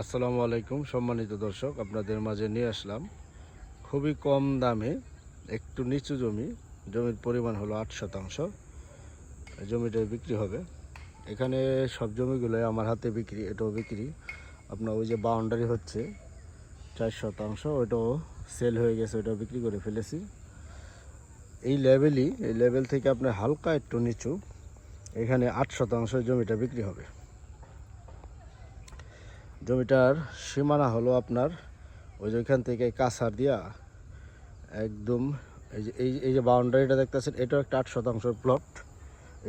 আসসালামু আলাইকুম, সম্মানিত দর্শক, আপনাদের মাঝে নিয়ে আসলাম খুবই কম দামে একটু নিচু জমি। জমির পরিমাণ হলো আট শতাংশ। জমিটা বিক্রি হবে। এখানে সব জমিগুলো আমার হাতে বিক্রি, এটাও বিক্রি। আপনার ওই যে বাউন্ডারি হচ্ছে চার শতাংশ, ওইটাও সেল হয়ে গেছে, ওইটাও বিক্রি করে ফেলেছি। এই লেভেলই এই লেভেল থেকে আপনার হালকা একটু নিচু, এখানে আট শতাংশ জমিটা বিক্রি হবে। জমিটার সীমানা হলো আপনার ওই যে ওইখান থেকে কাছার দিয়া একদম এই যে, এই এই যে বাউন্ডারিটা দেখতেছেন, এটাও একটা আট শতাংশ প্লট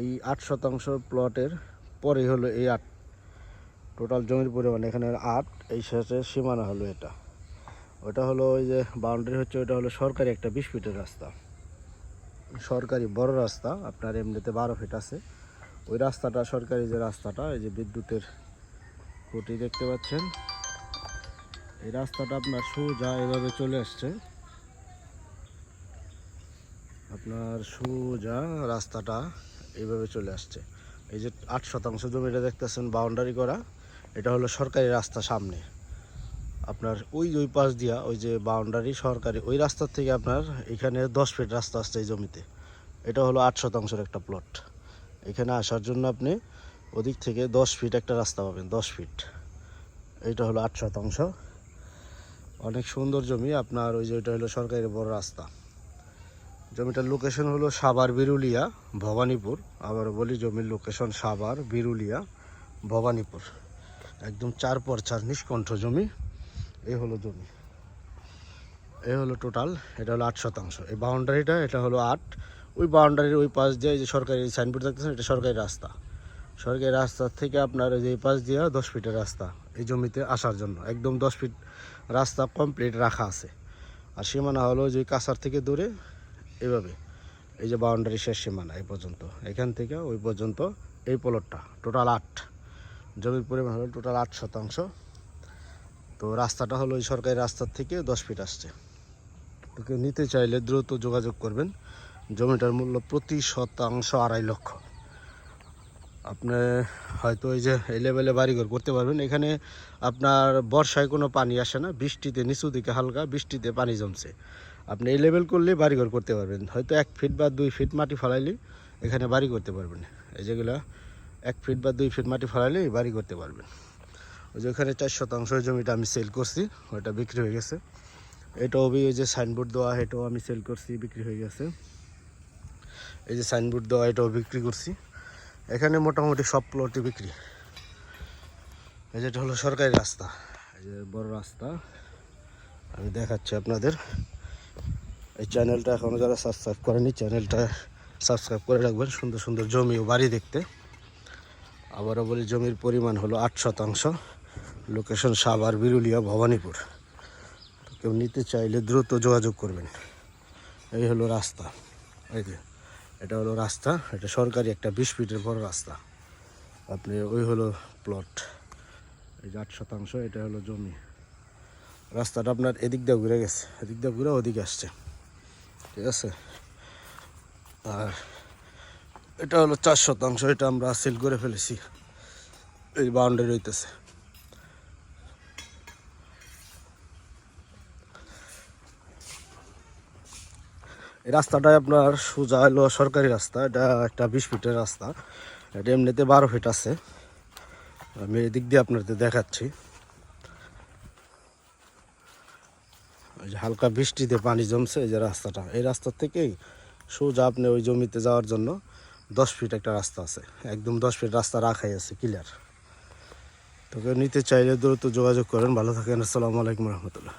এই আট শতাংশ প্লটের পরে হলো এই আট। টোটাল জমির পরিমাণ এখানে আট, এই শেষের সীমানা হলো এটা। ওটা হলো ওই যে বাউন্ডারি হচ্ছে, ওটা হলো সরকারি একটা বিশ ফিটের রাস্তা। সরকারি বড় রাস্তা, আপনার এমনিতে বারো ফিট আছে। ওই রাস্তাটা, সরকারি যে রাস্তাটা, এই যে বিদ্যুতের খুঁটি দেখতে পাচ্ছেন। এই রাস্তাটা আপনার সোজা এভাবে চলে আসছে। আপনার সোজা রাস্তাটা এইভাবে চলে আসছে। এই যে আট শতাংশ জমিটা দেখতেছেন বাউন্ডারি করা, এটা হলো সরকারি রাস্তা সামনে। আপনার ওই ওই পাশ দিয়া, ওই যে বাউন্ডারি সরকারি, ওই রাস্তার থেকে আপনার এখানে দশ ফিট রাস্তা আসছে এই জমিতে। এটা হলো আট শতাংশের একটা প্লট এখানে আসার জন্য আপনি ওদিক থেকে দশ ফিট একটা রাস্তা পাবেন, দশ ফিট এইটা হলো আট শতাংশ অনেক সুন্দর জমি, আপনার ওই যে ওইটা হলো সরকারি বড় রাস্তা। জমিটার লোকেশন হলো সাবার বিরুলিয়া, ভবানীপুর। আবার বলি, জমির লোকেশন সাবার বিরুলিয়া, ভবানীপুর। একদম চার পর চার নিষ্কণ্ঠ জমি। এই হলো জমি। এই হলো টোটাল এটা হলো আট শতাংশ। এই বাউন্ডারিটা এটা হলো আট। ওই বাউন্ডারির ওই পাশ দিয়ে যে সরকারি সাইনবোর্ড দেখতেছেন, এটা সরকারি রাস্তা। সরকারি রাস্তা থেকে আপনার ওই যে পাশ দিয়ে দশ ফিটের রাস্তা, এই জমিতে আসার জন্য। একদম দশ ফিট রাস্তা কমপ্লিট রাখা আছে। আর সীমানা হলো যে কাছার থেকে দূরে, এভাবে। এই যে বাউন্ডারি শেষ সীমানা এই পর্যন্ত। এখান থেকে ওই পর্যন্ত এই প্লটটা টোটাল আট। জমির পরিমাণ হলো টোটাল আট শতাংশ। তো রাস্তাটা হলো ওই সরকারি রাস্তার থেকে দশ ফিট আসছে। তো কেউ নিতে চাইলে দ্রুত যোগাযোগ করবেন। জমিটার মূল্য প্রতি শতাংশ আড়াই লক্ষ। আপনি হয়তো এই যে এই লেভেলে বাড়িঘর করতে পারবেন। এখানে আপনার বর্ষায় কোনো পানি আসে না, বৃষ্টিতে নিচু দিকে হালকা বৃষ্টিতে পানি জমছে। আপনি এই লেভেল করলে বাড়িঘর করতে পারবেন। হয়তো এক ফিট বা দুই ফিট মাটি ফেলাইলে এখানে বাড়ি করতে পারবেন। এই যেগুলো এক ফিট বা দুই ফিট মাটি ফেলাইলে বাড়ি করতে পারবেন। ওই যে ওখানে চার শতাংশ জমিটা আমি সেল করছি, ওইটা বিক্রি হয়ে গেছে। এটাও ওই যে সাইনবোর্ড দেওয়া, এটাও আমি সেল করছি, বিক্রি হয়ে গেছে। এই যে সাইনবোর্ড দেওয়া, এটাও বিক্রি করছি। এখানে মোটামুটি সব প্লটই বিক্রি। এই যেটা হলো সরকারি রাস্তা, এই যে বড় রাস্তা। আমি দেখাচ্ছি আপনাদের। এই চ্যানেলটা এখনও যারা সাবস্ক্রাইব করেনি চ্যানেলটা সাবস্ক্রাইব করে রাখবেন। সুন্দর সুন্দর জমি ও বাড়ি দেখতে। আবারও বলি, জমির পরিমাণ হলো আট শতাংশ। লোকেশন সাভার, বিরুলিয়া, ভবানীপুর। কেউ নিতে চাইলে দ্রুত যোগাযোগ করবেন। এই হলো রাস্তা। এই যে এটা হলো রাস্তা, এটা সরকারি একটা বিশ ফিটের বড় রাস্তা। আপনি ওই হলো প্লট এই যে আট শতাংশ, এটা হলো জমি। রাস্তাটা আপনার এদিক দিয়ে ঘুরে গেছে, এদিক দিয়ে ঘুরে ওদিকে আসছে। ঠিক আছে? আর এটা হলো চার শতাংশ, এটা আমরা সেল করে ফেলেছি। এই বাউন্ডারি হইতেছে এই রাস্তাটা আপনার সোজা হলো সরকারি রাস্তা, এটা একটা বিশ ফিটের রাস্তা। এটা এমনিতে বারো ফিট আছে। আমি এদিক দিয়ে আপনাদের দেখাচ্ছি। ওই যে হালকা বৃষ্টিতে পানি জমছে এই যে রাস্তাটা। এই রাস্তা থেকেই সোজা আপনি ওই জমিতে যাওয়ার জন্য দশ ফিট একটা রাস্তা আছে। একদম দশ ফিট রাস্তা রাখাই আছে ক্লিয়ার তো কেউ নিতে চাইলে দ্রুত যোগাযোগ করেন। ভালো থাকেন। আসসালামু আলাইকুম রহমতুল্লাহ।